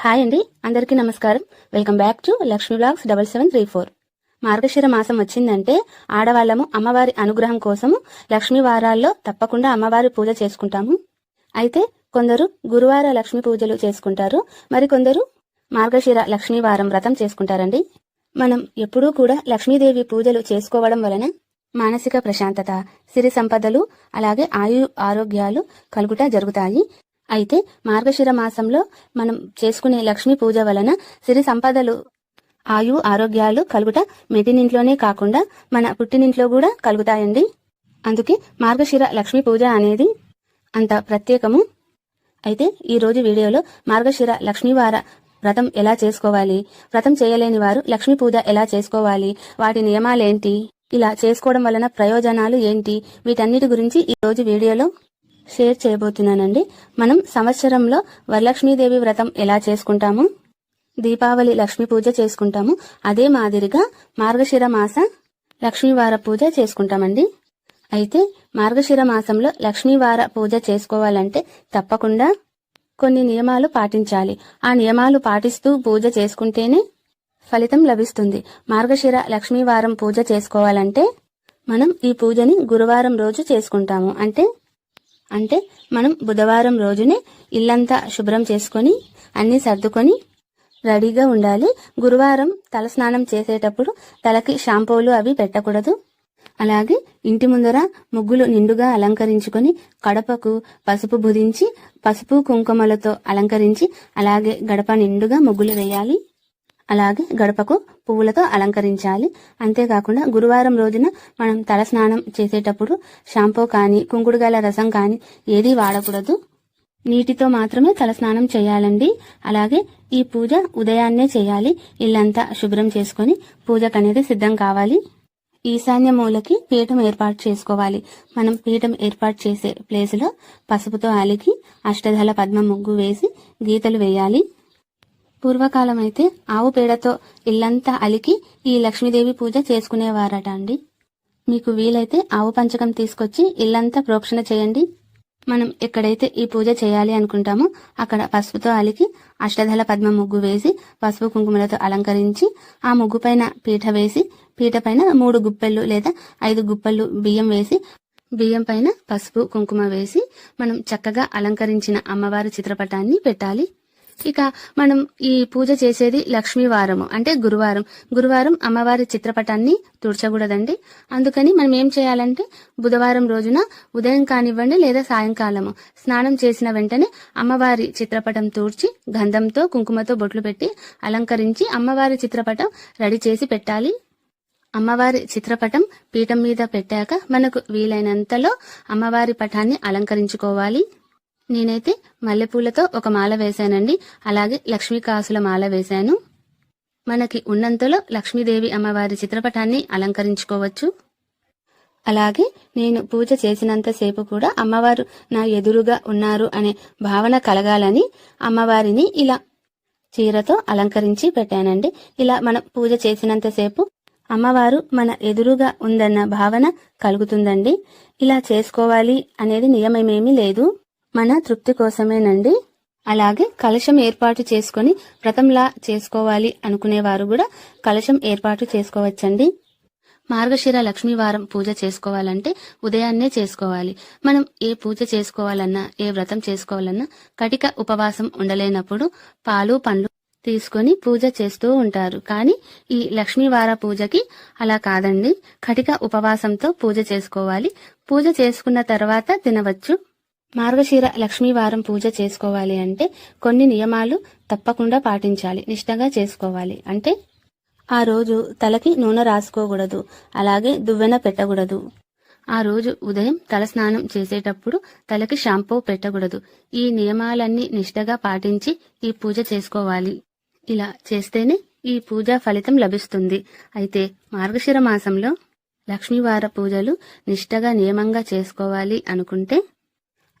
Hi అండి అందరికీ నమస్కారం. Welcome back to Lakshmi blogs double seven three four. మార్గశిర మాసం వచ్చిందంటే ఆడవాళ్ళము అమ్మవారి అనుగ్రహం కోసము లక్ష్మీ వారాల్లో తప్పకుండా అమ్మవారి పూజ చేసుకుంటాము. అయితే కొందరు గురువార లక్ష్మీ పూజలు చేసుకుంటారు మరికొందరు మార్గశిర లక్ష్మీ వారం వ్రతం చేసుకుంటారండి. మనం ఎప్పుడూ కూడా లక్ష్మీదేవి పూజలు చేసుకోవడం వలన మానసిక ప్రశాంతత సిరి సంపదలు అలాగే ఆయు ఆరోగ్యాలు కలుగుట జరుగుతాయి. అయితే మార్గశిర మాసంలో మనం చేసుకునే లక్ష్మీ పూజ వలన సిరి సంపదలు ఆయు ఆరోగ్యాలు కలుగుట మెటినింట్లోనే కాకుండా మన పుట్టినింట్లో కూడా కలుగుతాయండి. అందుకే మార్గశిర లక్ష్మీ పూజ అనేది అంత ప్రత్యేకము. అయితే ఈ రోజు వీడియోలో మార్గశిర లక్ష్మీవార వ్రతం ఎలా చేసుకోవాలి వ్రతం చేయలేని వారు లక్ష్మీ పూజ ఎలా చేసుకోవాలి వాటి నియమాలేంటి ఇలా చేసుకోవడం వలన ప్రయోజనాలు ఏంటి వీటన్నిటి గురించి ఈ రోజు వీడియోలో షేర్ చేయబోతున్నానండి. మనం సంవత్సరంలో వరలక్ష్మీదేవి వ్రతం ఎలా చేసుకుంటాము? దీపావళి లక్ష్మీ పూజ చేసుకుంటాము. అదే మాదిరిగా మార్గశిర మాస లక్ష్మీవార పూజ చేసుకుంటామండి. అయితే మార్గశిర మాసంలో లక్ష్మీవార పూజ చేసుకోవాలంటే తప్పకుండా కొన్ని నియమాలు పాటించాలి. ఆ నియమాలు పాటిస్తూ పూజ చేసుకుంటేనే ఫలితం లభిస్తుంది. మార్గశిర లక్ష్మీవారం పూజ చేసుకోవాలంటే మనం ఈ పూజని గురువారం రోజు చేసుకుంటాము. అంటే అంటే మనం బుధవారం రోజునే ఇల్లంతా శుభ్రం చేసుకొని అన్ని సర్దుకొని రెడీగా ఉండాలి. గురువారం తలస్నానం చేసేటప్పుడు తలకి షాంపూలు అవి పెట్టకూడదు. అలాగే ఇంటి ముందర ముగ్గులు నిండుగా అలంకరించుకొని కడపకు పసుపు బుధించి పసుపు కుంకుమలతో అలంకరించి అలాగే గడప నిండుగా ముగ్గులు వేయాలి. అలాగే గడపకు పువ్వులతో అలంకరించాలి. అంతేకాకుండా గురువారం రోజున మనం తలస్నానం చేసేటప్పుడు షాంపూ కానీ కుంకుడుగాల రసం కానీ ఏదీ వాడకూడదు. నీటితో మాత్రమే తలస్నానం చేయాలండి. అలాగే ఈ పూజ ఉదయాన్నే చేయాలి. ఇల్లంతా శుభ్రం చేసుకొని పూజకనేది సిద్ధం కావాలి. ఈశాన్య మూలకి పీఠం ఏర్పాటు చేసుకోవాలి. మనం పీఠం ఏర్పాటు చేసే ప్లేస్లో పసుపుతో అలికి అష్టదళ పద్మ ముగ్గు వేసి గీతలు వేయాలి. పూర్వకాలం అయితే ఆవు పేడతో ఇల్లంతా అలికి ఈ లక్ష్మీదేవి పూజ చేసుకునేవారట అండి. మీకు వీలైతే ఆవు పంచకం తీసుకొచ్చి ఇల్లంతా ప్రోక్షణ చేయండి. మనం ఎక్కడైతే ఈ పూజ చేయాలి అనుకుంటామో అక్కడ పసుపుతో అలికి అష్టదళ పద్మ ముగ్గు వేసి పసుపు కుంకుమలతో అలంకరించి ఆ ముగ్గు పైన పీట వేసి పీట పైన మూడు గుప్పెళ్ళు లేదా ఐదు గుప్పెళ్ళు బియ్యం వేసి బియ్యం పైన పసుపు కుంకుమ వేసి మనం చక్కగా అలంకరించిన అమ్మవారి చిత్రపటాన్ని పెట్టాలి. ఇక మనం ఈ పూజ చేసేది లక్ష్మీవారము అంటే గురువారం. గురువారం అమ్మవారి చిత్రపటాన్ని తుడచకూడదండి. అందుకని మనం ఏం చేయాలంటే బుధవారం రోజున ఉదయం కానివ్వండి లేదా సాయంకాలము స్నానం చేసిన వెంటనే అమ్మవారి చిత్రపటం తూడ్చి గంధంతో కుంకుమతో బొట్లు పెట్టి అలంకరించి అమ్మవారి చిత్రపటం రెడీ చేసి పెట్టాలి. అమ్మవారి చిత్రపటం పీఠం మీద పెట్టాక మనకు వీలైనంతలో అమ్మవారి పటాన్ని అలంకరించుకోవాలి. నేనైతే మల్లెపూలతో ఒక మాల వేశానండి. అలాగే లక్ష్మీ కాసుల మాల వేశాను. మనకి ఉన్నంతలో లక్ష్మీదేవి అమ్మవారి చిత్రపటాన్ని అలంకరించుకోవచ్చు. అలాగే నేను పూజ చేసినంతసేపు కూడా అమ్మవారు నా ఎదురుగా ఉన్నారు అనే భావన కలగాలని అమ్మవారిని ఇలా చీరతో అలంకరించి పెట్టానండి. ఇలా మనం పూజ చేసినంతసేపు అమ్మవారు మన ఎదురుగా ఉందన్న భావన కలుగుతుందండి. ఇలా చేసుకోవాలి అనేది నియమమేమీ లేదు. మన తృప్తి కోసమేనండి. అలాగే కలశం ఏర్పాటు చేసుకొని వ్రతంలా చేసుకోవాలి అనుకునేవారు కూడా కలశం ఏర్పాటు చేసుకోవచ్చండి. మార్గశిర లక్ష్మీవారం పూజ చేసుకోవాలంటే ఉదయాన్నే చేసుకోవాలి. మనం ఏ పూజ చేసుకోవాలన్నా ఏ వ్రతం చేసుకోవాలన్నా కటిక ఉపవాసం ఉండలేనప్పుడు పాలు పండ్లు తీసుకొని పూజ చేస్తూ ఉంటారు. కానీ ఈ లక్ష్మీవార పూజకి అలా కాదండి. కటిక ఉపవాసంతో పూజ చేసుకోవాలి. పూజ చేసుకున్న తర్వాత తినవచ్చు. మార్గశీర లక్ష్మీవారం పూజ చేసుకోవాలి అంటే కొన్ని నియమాలు తప్పకుండా పాటించాలి నిష్టగా చేసుకోవాలి. అంటే ఆ రోజు తలకి నూనె రాసుకోకూడదు అలాగే దువ్వెన పెట్టకూడదు. ఆ రోజు ఉదయం తలస్నానం చేసేటప్పుడు తలకి షాంపూ పెట్టకూడదు. ఈ నియమాలన్నీ నిష్టగా పాటించి ఈ పూజ చేసుకోవాలి. ఇలా చేస్తేనే ఈ పూజ ఫలితం లభిస్తుంది. అయితే మార్గశిర మాసంలో లక్ష్మీవార పూజలు నిష్టగా నియమంగా చేసుకోవాలి అనుకుంటే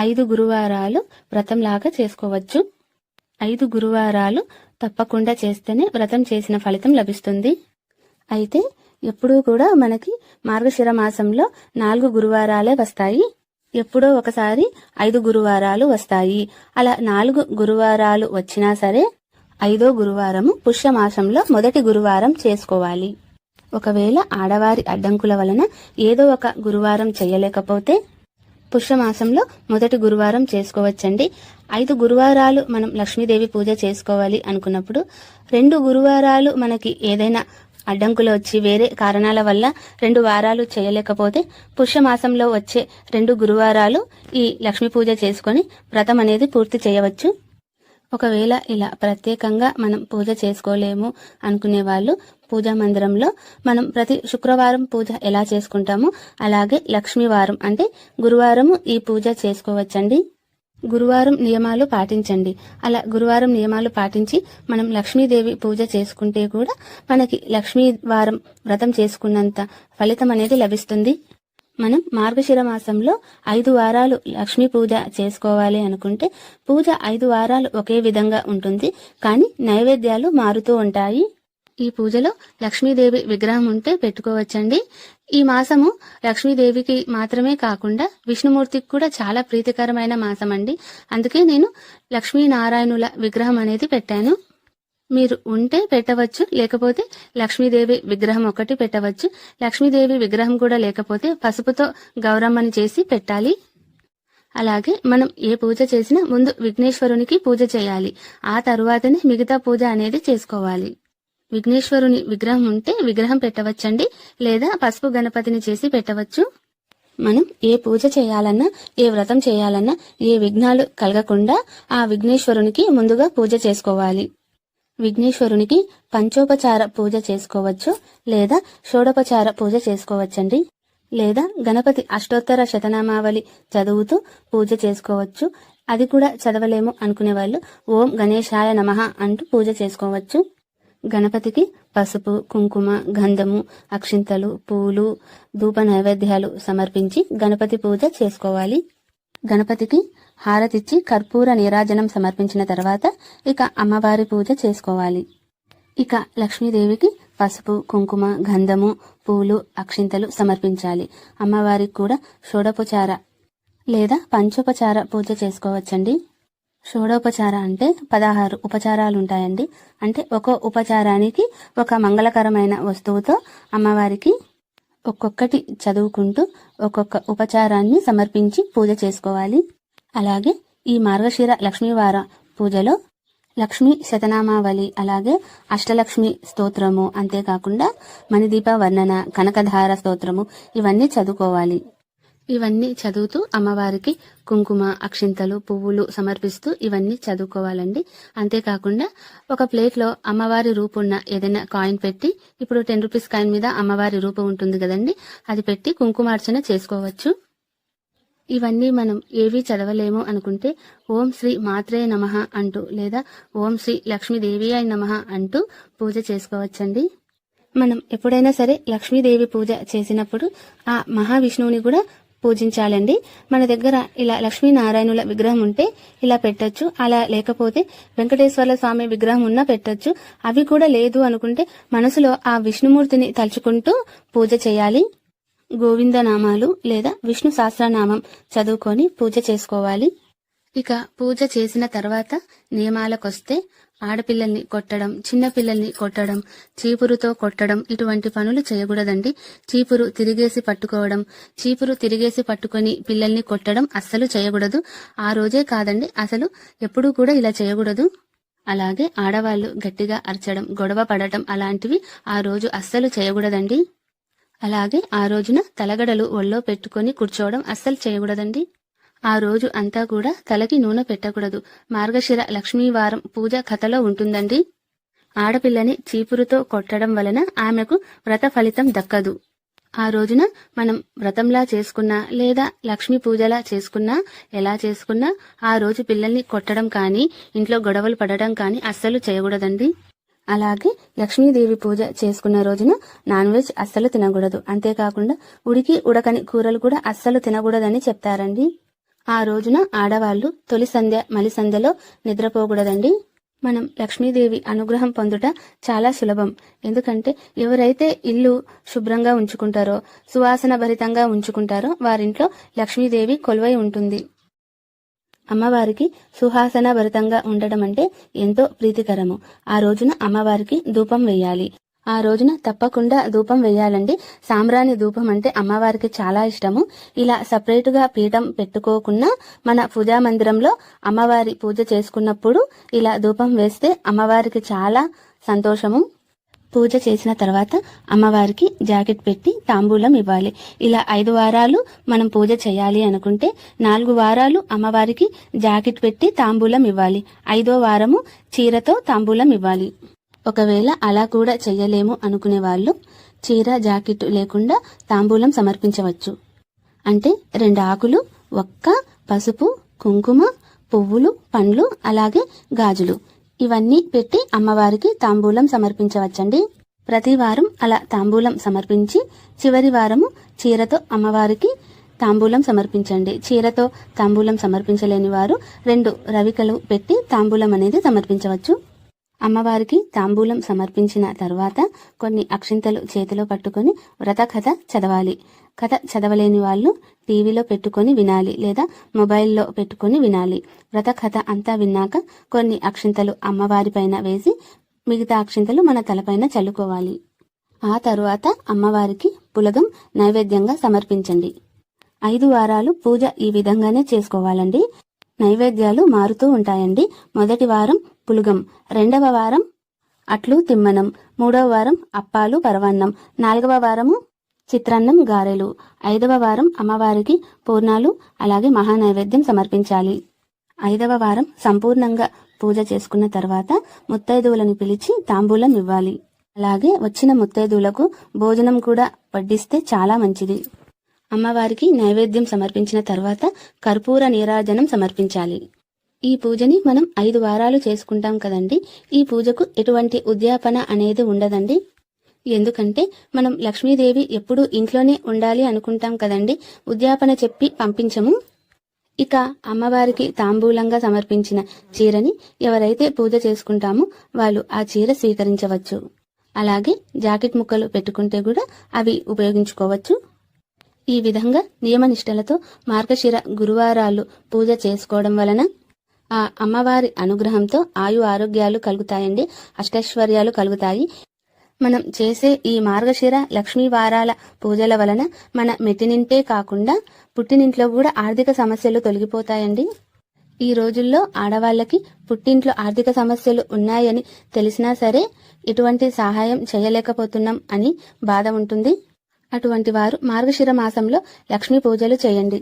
ఐదు గురువారాలు వ్రతంలాగా చేసుకోవచ్చు. ఐదు గురువారాలు తప్పకుండా చేస్తేనే వ్రతం చేసిన ఫలితం లభిస్తుంది. అయితే ఎప్పుడూ కూడా మనకి మార్గశిర మాసంలో నాలుగు గురువారాలే వస్తాయి. ఎప్పుడో ఒకసారి ఐదు గురువారాలు వస్తాయి. అలా నాలుగు గురువారాలు వచ్చినా సరే ఐదో గురువారము పుష్యమాసంలో మొదటి గురువారం చేసుకోవాలి. ఒకవేళ ఆడవారి అడ్డంకుల వలన ఏదో ఒక గురువారం చేయలేకపోతే పుష్యమాసంలో మొదటి గురువారం చేసుకోవచ్చండి. ఐదు గురువారాలు మనం లక్ష్మీదేవి పూజ చేసుకోవాలి అనుకున్నప్పుడు రెండు గురువారాలు మనకి ఏదైనా అడ్డంకులు వచ్చి వేరే కారణాల వల్ల రెండు వారాలు చేయలేకపోతే పుష్యమాసంలో వచ్చే రెండు గురువారాలు ఈ లక్ష్మీ పూజ చేసుకొని వ్రతం అనేది పూర్తి చేయవచ్చు. ఒకవేళ ఇలా ప్రత్యేకంగా మనం పూజ చేసుకోలేము అనుకునే వాళ్ళు పూజా మందిరంలో మనం ప్రతి శుక్రవారం పూజ ఎలా చేసుకుంటామో అలాగే లక్ష్మీవారం అంటే గురువారము ఈ పూజ చేసుకోవచ్చండి. గురువారం నియమాలు పాటించండి. అలా గురువారం నియమాలు పాటించి మనం లక్ష్మీదేవి పూజ చేసుకుంటే కూడా మనకి లక్ష్మీవారం వ్రతం చేసుకున్నంత ఫలితం అనేది లభిస్తుంది. మనం మార్గశిర మాసంలో ఐదు వారాలు లక్ష్మీ పూజ చేసుకోవాలి అనుకుంటే పూజ ఐదు వారాలు ఒకే విధంగా ఉంటుంది. కానీ నైవేద్యాలు మారుతూ ఉంటాయి. ఈ పూజలో లక్ష్మీదేవి విగ్రహం ఉంటే పెట్టుకోవచ్చండి. ఈ మాసము లక్ష్మీదేవికి మాత్రమే కాకుండా విష్ణుమూర్తికి కూడా చాలా ప్రీతికరమైన మాసం అండి అందుకే నేను లక్ష్మీనారాయణుల విగ్రహం అనేది పెట్టాను. మీరు ఉంటే పెట్టవచ్చు లేకపోతే లక్ష్మీదేవి విగ్రహం ఒకటి పెట్టవచ్చు. లక్ష్మీదేవి విగ్రహం కూడా లేకపోతే పసుపుతో గౌరమ్మని చేసి పెట్టాలి. అలాగే మనం ఏ పూజ చేసినా ముందు విఘ్నేశ్వరునికి పూజ చేయాలి. ఆ తరువాతనే మిగతా పూజ అనేది చేసుకోవాలి. విఘ్నేశ్వరుని విగ్రహం ఉంటే విగ్రహం పెట్టవచ్చండి లేదా పసుపు గణపతిని చేసి పెట్టవచ్చు. మనం ఏ పూజ చేయాలన్నా ఏ వ్రతం చేయాలన్నా ఏ విఘ్నాలు కలగకుండా ఆ విఘ్నేశ్వరునికి ముందుగా పూజ చేసుకోవాలి. విఘ్నేశ్వరునికి పంచోపచార పూజ చేసుకోవచ్చు లేదా షోడోపచార పూజ చేసుకోవచ్చండి లేదా గణపతి అష్టోత్తర శతనామావళి చదువుతూ పూజ చేసుకోవచ్చు. అది కూడా చదవలేము అనుకునే వాళ్ళు ఓం గణేశాయ నమః అంటూ పూజ చేసుకోవచ్చు. గణపతికి పసుపు కుంకుమ గంధము అక్షింతలు పూలు ధూప నైవేద్యాలు సమర్పించి గణపతి పూజ చేసుకోవాలి. గణపతికి హారతిచ్చి కర్పూర నీరాజనం సమర్పించిన తర్వాత ఇక అమ్మవారి పూజ చేసుకోవాలి. ఇక లక్ష్మీదేవికి పసుపు కుంకుమ గంధము పూలు అక్షింతలు సమర్పించాలి. అమ్మవారికి కూడా షోడోపచార లేదా పంచోపచార పూజ చేసుకోవచ్చండి. షోడోపచార అంటే పదహారు ఉపచారాలు ఉంటాయండి అంటే ఒక్కో ఉపచారానికి ఒక మంగళకరమైన వస్తువుతో అమ్మవారికి ఒక్కొక్కటి చదువుకుంటూ ఒక్కొక్క ఉపచారాన్ని సమర్పించి పూజ చేసుకోవాలి. అలాగే ఈ మార్గశిర లక్ష్మీవార పూజలో లక్ష్మీ శతనామావళి అలాగే అష్టలక్ష్మి స్తోత్రము అంతేకాకుండా మణిదీప వర్ణన కనకధార స్తోత్రము ఇవన్నీ చదువుకోవాలి. ఇవన్నీ చదువుతూ అమ్మవారికి కుంకుమ అక్షింతలు పువ్వులు సమర్పిస్తూ ఇవన్నీ చదువుకోవాలండి. అంతేకాకుండా ఒక ప్లేట్లో అమ్మవారి రూపు ఉన్న ఏదైనా కాయిన్ పెట్టి ఇప్పుడు టెన్ రూపీస్ కాయిన్ మీద అమ్మవారి రూపం ఉంటుంది కదండి అది పెట్టి కుంకుమార్చన చేసుకోవచ్చు. ఇవన్నీ మనం ఏవి చదవలేము అనుకుంటే ఓం శ్రీ మాత్రే నమః అంటూ లేదా ఓం శ్రీ లక్ష్మీదేవి అయి నమః అంటూ పూజ చేసుకోవచ్చండి. మనం ఎప్పుడైనా సరే లక్ష్మీదేవి పూజ చేసినప్పుడు ఆ మహావిష్ణువుని కూడా పూజించాలండి. మన దగ్గర ఇలా లక్ష్మీనారాయణుల విగ్రహం ఉంటే ఇలా పెట్టచ్చు. అలా లేకపోతే వెంకటేశ్వర్ల స్వామి విగ్రహం ఉన్నా పెట్టొచ్చు. అవి కూడా లేదు అనుకుంటే మనసులో ఆ విష్ణుమూర్తిని తలుచుకుంటూ పూజ చేయాలి. గోవింద నామాలు లేదా విష్ణు సహస్రనామం చదువుకొని పూజ చేసుకోవాలి. ఇక పూజ చేసిన తర్వాత నియమాలకొస్తే ఆడపిల్లల్ని కొట్టడం చిన్నపిల్లల్ని కొట్టడం చీపురుతో కొట్టడం ఇటువంటి పనులు చేయకూడదండి. చీపురు తిరిగేసి పట్టుకోవడం చీపురు తిరిగేసి పట్టుకొని పిల్లల్ని కొట్టడం అస్సలు చేయకూడదు. ఆ రోజే కాదండి అసలు ఎప్పుడూ కూడా ఇలా చేయకూడదు. అలాగే ఆడవాళ్ళు గట్టిగా అరచడం గొడవ పడటం అలాంటివి ఆ రోజు అస్సలు చేయకూడదండి. అలాగే ఆ రోజున తలగడలు ఒళ్ళో పెట్టుకొని కూర్చోవడం అస్సలు చేయకూడదండి. ఆ రోజు అంతా కూడా తలకి నూనె పెట్టకూడదు. మార్గశిర లక్ష్మీవారం పూజ కథలో ఉంటుందండి. ఆడపిల్లని చీపురుతో కొట్టడం వలన ఆమెకు వ్రత ఫలితం దక్కదు. ఆ రోజున మనం వ్రతంలా చేసుకున్నా లేదా లక్ష్మీ పూజలా చేసుకున్నా ఎలా చేసుకున్నా ఆ రోజు పిల్లల్ని కొట్టడం కానీ ఇంట్లో గొడవలు పడడం కానీ అస్సలు చేయకూడదండి. అలాగే లక్ష్మీదేవి పూజ చేసుకున్న రోజున నాన్ వెజ్ అస్సలు తినకూడదు. అంతేకాకుండా ఉడికి ఉడకని కూరలు కూడా అస్సలు తినకూడదని చెప్తారండి. ఆ రోజున ఆడవాళ్ళు తొలి సంధ్య మలి సంధ్యలో నిద్రపోకూడదండి. మనం లక్ష్మీదేవి అనుగ్రహం పొందుట చాలా సులభం. ఎందుకంటే ఎవరైతే ఇల్లు శుభ్రంగా ఉంచుకుంటారో సువాసన భరితంగా ఉంచుకుంటారో వారింట్లో లక్ష్మీదేవి కొలువై ఉంటుంది. అమ్మవారికి సుహాసన భరితంగా ఉండడం అంటే ఎంతో ప్రీతికరము. ఆ రోజున అమ్మవారికి ధూపం వేయాలి. ఆ రోజున తప్పకుండా ధూపం వేయాలండి. సాంబ్రాణి ధూపం అంటే అమ్మవారికి చాలా ఇష్టము. ఇలా సపరేట్గా పీఠం పెట్టుకోకుండా మన పూజా మందిరంలో అమ్మవారి పూజ చేసుకున్నప్పుడు ఇలా ధూపం వేస్తే అమ్మవారికి చాలా సంతోషము. పూజ చేసిన తర్వాత అమ్మవారికి జాకెట్ పెట్టి తాంబూలం ఇవ్వాలి. ఇలా ఐదు వారాలు మనం పూజ చేయాలి అనుకుంటే నాలుగు వారాలు అమ్మవారికి జాకెట్ పెట్టి తాంబూలం ఇవ్వాలి. ఐదో వారము చీరతో తాంబూలం ఇవ్వాలి. ఒకవేళ అలా కూడా చెయ్యలేము అనుకునే వాళ్ళు చీర జాకెట్ లేకుండా తాంబూలం సమర్పించవచ్చు. అంటే రెండు ఆకులు ఒక్క పసుపు కుంకుమ పువ్వులు పండ్లు అలాగే గాజులు. ఇవన్నీ పెట్టి అమ్మవారికి తాంబూలం సమర్పించవచ్చండి. ప్రతి వారం అలా తాంబూలం సమర్పించి చివరి వారము చీరతో అమ్మవారికి తాంబూలం సమర్పించండి. చీరతో తాంబూలం సమర్పించలేని వారు రెండు రవికలు పెట్టి తాంబూలం అనేది సమర్పించవచ్చు. అమ్మవారికి తాంబూలం సమర్పించిన తర్వాత కొన్ని అక్షింతలు చేతిలో పట్టుకొని వ్రత కథ చదవాలి. కథ చదవలేని వాళ్ళు టీవీలో పెట్టుకొని వినాలి లేదా మొబైల్లో పెట్టుకొని వినాలి. వ్రత కథ అంతా విన్నాక కొన్ని అక్షింతలు అమ్మవారి పైన వేసి మిగతా అక్షింతలు మన తలపైన చల్లుకోవాలి. ఆ తరువాత అమ్మవారికి పులగం నైవేద్యంగా సమర్పించండి. ఐదు వారాలు పూజ ఈ విధంగానే చేసుకోవాలండి. నైవేద్యాలు మారుతూ ఉంటాయండి. మొదటి వారం పులుగం. రెండవ వారం అట్లు తిమ్మనం. మూడవ వారం అప్పాలు పరవన్నం. నాలుగవ వారము చిత్రాన్నం గారెలు. ఐదవ వారం అమ్మవారికి పూర్ణాలు అలాగే మహానైవేద్యం సమర్పించాలి. ఐదవ వారం సంపూర్ణంగా పూజ చేసుకున్న తర్వాత ముత్తైదువులను పిలిచి తాంబూలం ఇవ్వాలి. అలాగే వచ్చిన ముత్తైదువులకు భోజనం కూడా వడ్డిస్తే చాలా మంచిది. అమ్మవారికి నైవేద్యం సమర్పించిన తర్వాత కర్పూర నీరాజనం సమర్పించాలి. ఈ పూజని మనం ఐదు వారాలు చేసుకుంటాం కదండి. ఈ పూజకు ఎటువంటి ఉద్యాపన అనేది ఉండదండి. ఎందుకంటే మనం లక్ష్మీదేవి ఎప్పుడూ ఇంట్లోనే ఉండాలి అనుకుంటాం కదండి. ఉద్యాపన చెప్పి పంపించము. ఇక అమ్మవారికి తాంబూలంగా సమర్పించిన చీరని ఎవరైతే పూజ చేసుకుంటామో వాళ్ళు ఆ చీర స్వీకరించవచ్చు. అలాగే జాకెట్ ముక్కలు పెట్టుకుంటే కూడా అవి ఉపయోగించుకోవచ్చు. ఈ విధంగా నియమనిష్టలతో మార్గశిర గురువారాలు పూజ చేసుకోవడం వలన ఆ అమ్మవారి అనుగ్రహంతో ఆయు ఆరోగ్యాలు కలుగుతాయండి అష్టైశ్వర్యాలు కలుగుతాయి. మనం చేసే ఈ మార్గశిర లక్ష్మీ వారాల పూజల వలన మన మెట్టినింటే కాకుండా పుట్టినింట్లో కూడా ఆర్థిక సమస్యలు తొలగిపోతాయండి. ఈ రోజుల్లో ఆడవాళ్ళకి పుట్టింట్లో ఆర్థిక సమస్యలు ఉన్నాయని తెలిసినా సరే ఎటువంటి సహాయం చేయలేకపోతున్నాం అని బాధ ఉంటుంది. అటువంటి వారు మార్గశిర మాసంలో లక్ష్మీ పూజలు చేయండి.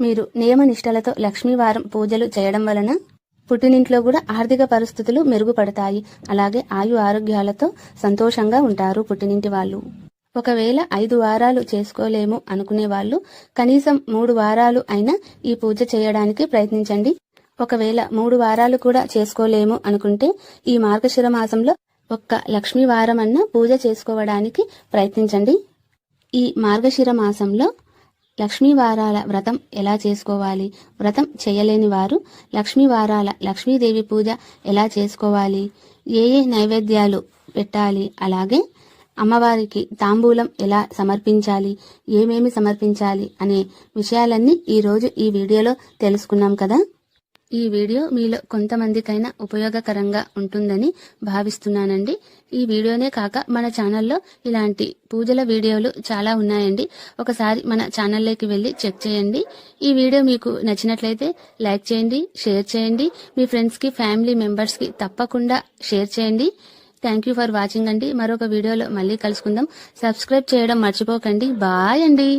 మీరు నియమనిష్టలతో లక్ష్మీవారం పూజలు చేయడం వలన పుట్టినింట్లో కూడా ఆర్థిక పరిస్థితులు మెరుగుపడతాయి. అలాగే ఆయు ఆరోగ్యాలతో సంతోషంగా ఉంటారు పుట్టినింటి వాళ్ళు. ఒకవేళ ఐదు వారాలు చేసుకోలేము అనుకునే వాళ్ళు కనీసం మూడు వారాలు అయినా ఈ పూజ చేయడానికి ప్రయత్నించండి. ఒకవేళ మూడు వారాలు కూడా చేసుకోలేము అనుకుంటే ఈ మార్గశిర మాసంలో ఒక్క లక్ష్మీ వారం అన్న పూజ చేసుకోవడానికి ప్రయత్నించండి. ఈ మార్గశిర మాసంలో లక్ష్మీ వారాల వ్రతం ఎలా చేసుకోవాలి? వ్రతం చేయలేని వారు లక్ష్మీ వారాల లక్ష్మీదేవి పూజ ఎలా చేసుకోవాలి? ఏ ఏ నైవేద్యాలు పెట్టాలి? అలాగే అమ్మవారికి తాంబూలం ఎలా సమర్పించాలి? ఏమేమి సమర్పించాలి? అనే విషయాలన్నీ ఈరోజు ఈ వీడియోలో తెలుసుకున్నాం కదా? ఈ వీడియో మీలో కొంతమందికైనా ఉపయోగకరంగా ఉంటుందని భావిస్తున్నానండి. ఈ వీడియోనే కాక మన ఛానల్లో ఇలాంటి పూజల వీడియోలు చాలా ఉన్నాయండి. ఒకసారి మన ఛానల్లోకి వెళ్ళి చెక్ చేయండి. ఈ వీడియో మీకు నచ్చినట్లయితే లైక్ చేయండి షేర్ చేయండి. మీ ఫ్రెండ్స్కి ఫ్యామిలీ మెంబర్స్కి తప్పకుండా షేర్ చేయండి. థ్యాంక్ యూ ఫర్ వాచింగ్ అండి. మరొక వీడియోలో మళ్ళీ కలుసుకుందాం. సబ్స్క్రైబ్ చేయడం మర్చిపోకండి. బాయ్ అండి.